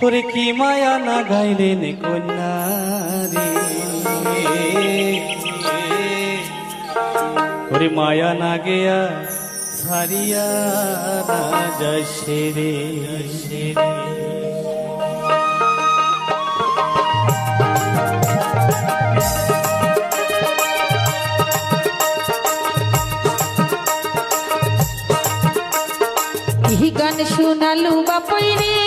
করে কি মায়া না গাইলেন কন্যা করে মায়া না গেয়া সারিয়া না যাসে রে। গান শুনালু বাপই রে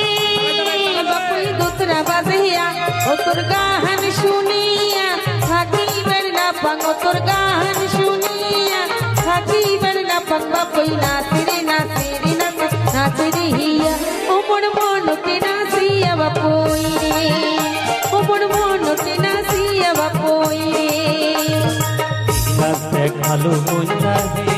তোর গান শুনিয়া থাকিবেন না পাকবা কই নাচিরে নাচিরে নাচে নাচিরে হিয়া। ওমর মনতে নাচিয়া বাপই রে? ওমর মনতে নাচিয়া বাপই রে? দেখাল মন চাহে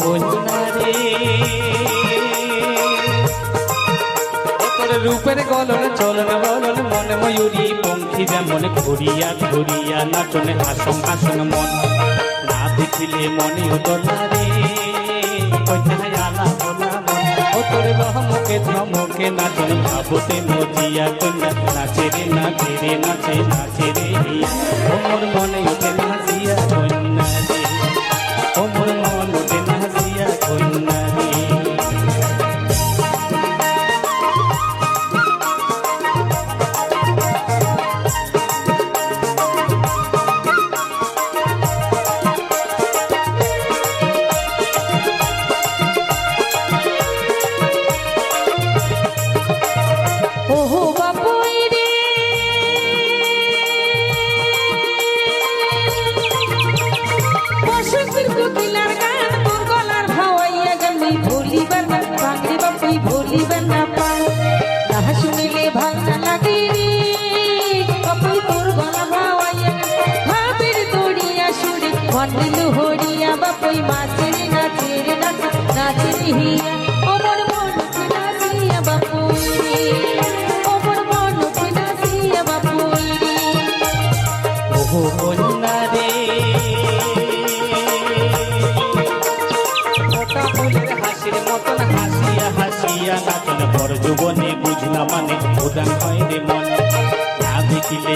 মজনারে তোর রূপের গলন, চলন বলন, মন ময়ূরী পঙ্খী যেমন ঘুরিয়া ঘুরিয়া নাচনে আসন আসন মন। না দেখিলে মনে তোরে বহমকে ধমকে নাচন, ভাবতে নদিয়া কন্যা, নাচে রে নাচে রে, নাচে নাচে রে। মোর মনে উঠে নাচিয়া কন্যা।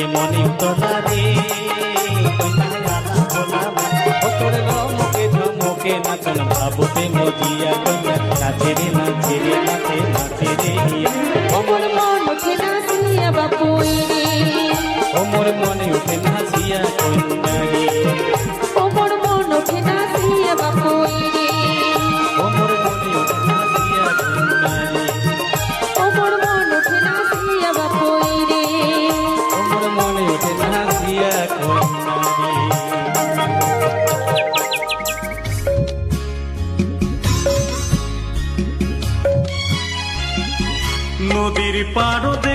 মনে তোমারে। মুখে ধমকে নাচন বাবুতে মজিয়া কন্যা নাচেরে নাচেরে পারদে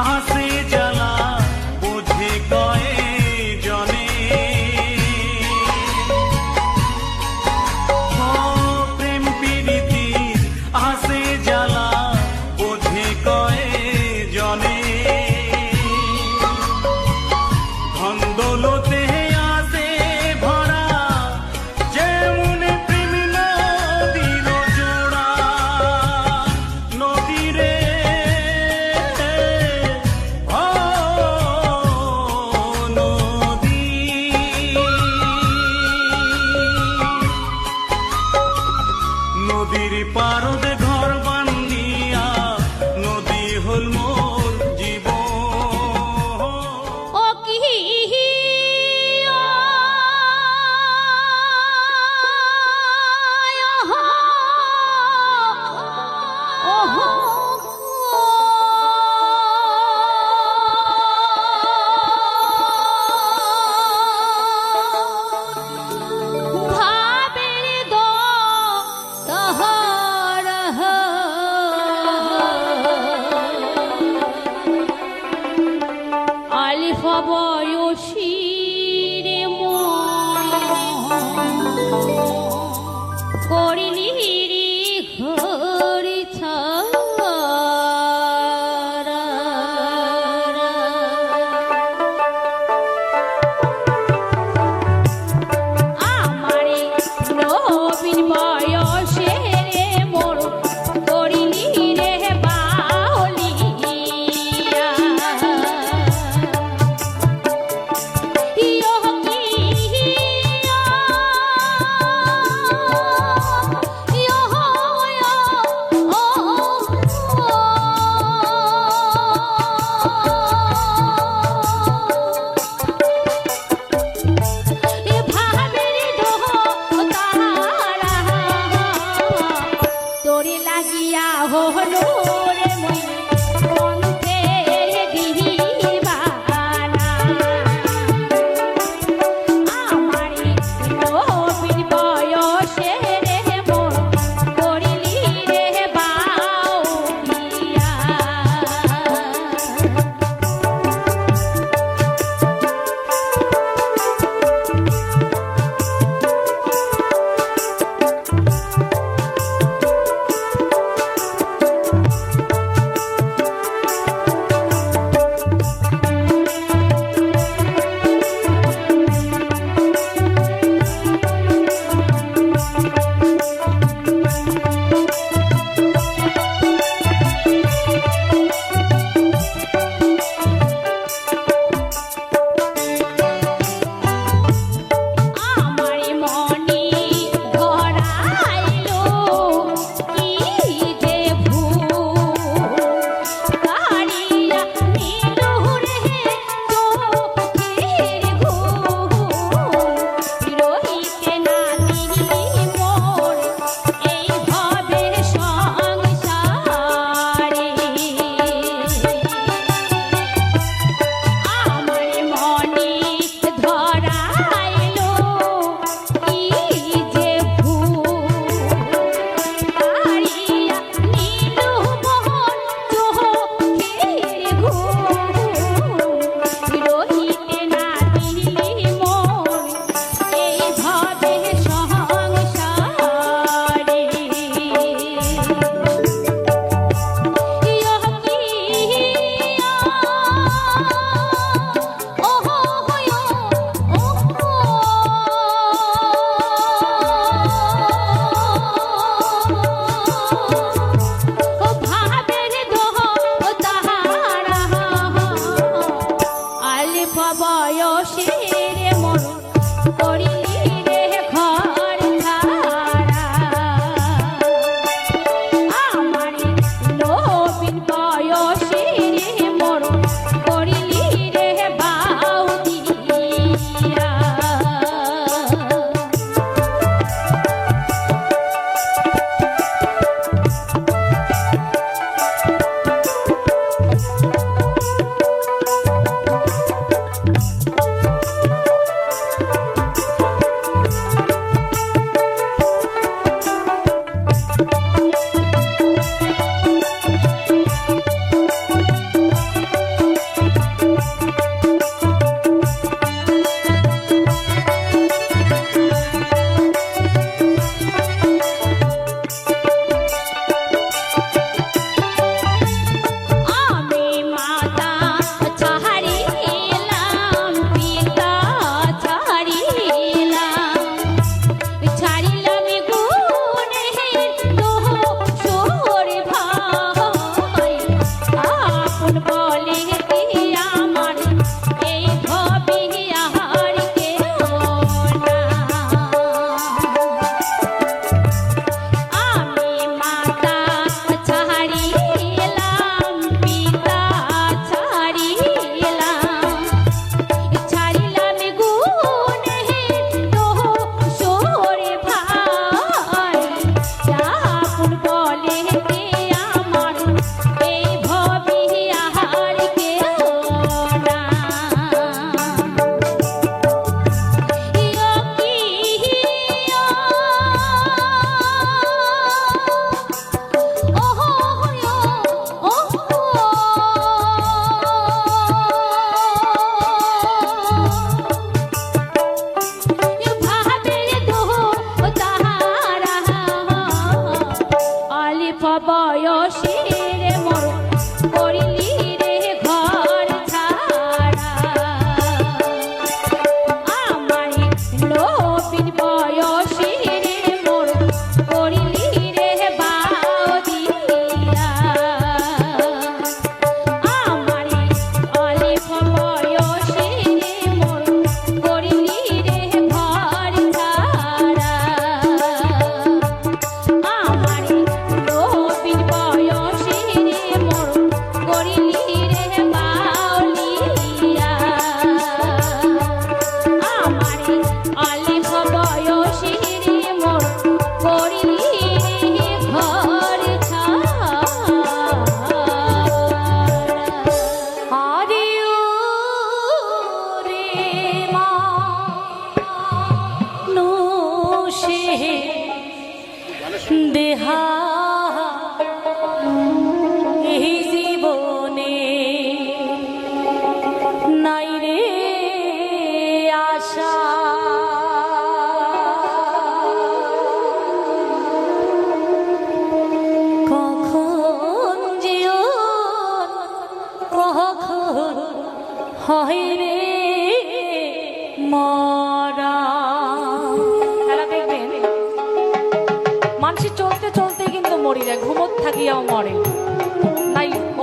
আসে জ্বালা হলো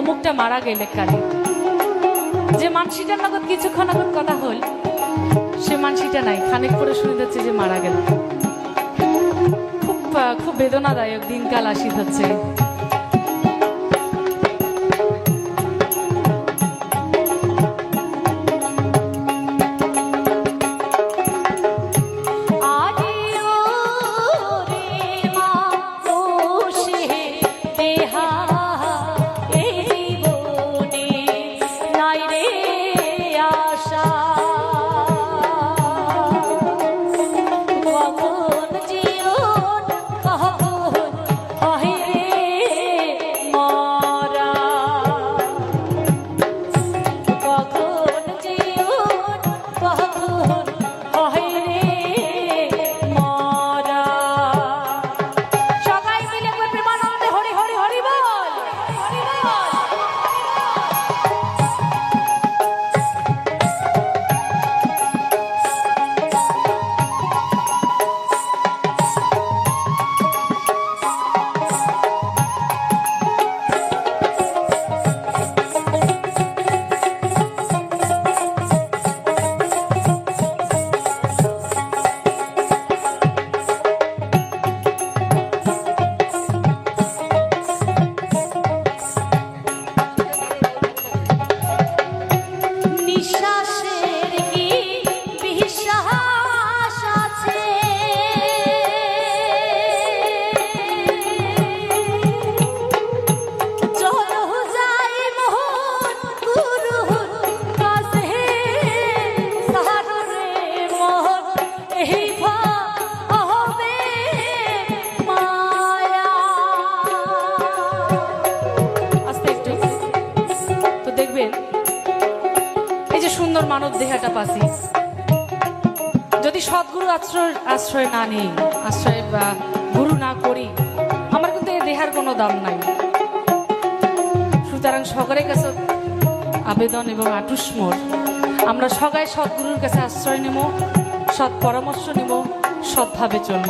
অমুকটা মারা গেলে কালে। যে মানসিটার নগদ কিছুক্ষণ আগত কথা হল, সে মানসিটা নাই, খানিক পরে শুনে যাচ্ছে যে মারা গেল। খুব খুব বেদনাদায়ক দিনকাল আসি হচ্ছে। দাম নাই। সুতরাং সকলের কাছে আবেদন এবং আটুষ্মর আমরা সবাই সদ্গুরুর কাছে আশ্রয় নেব সৎ পরামর্শ নেব সৎভাবে চলব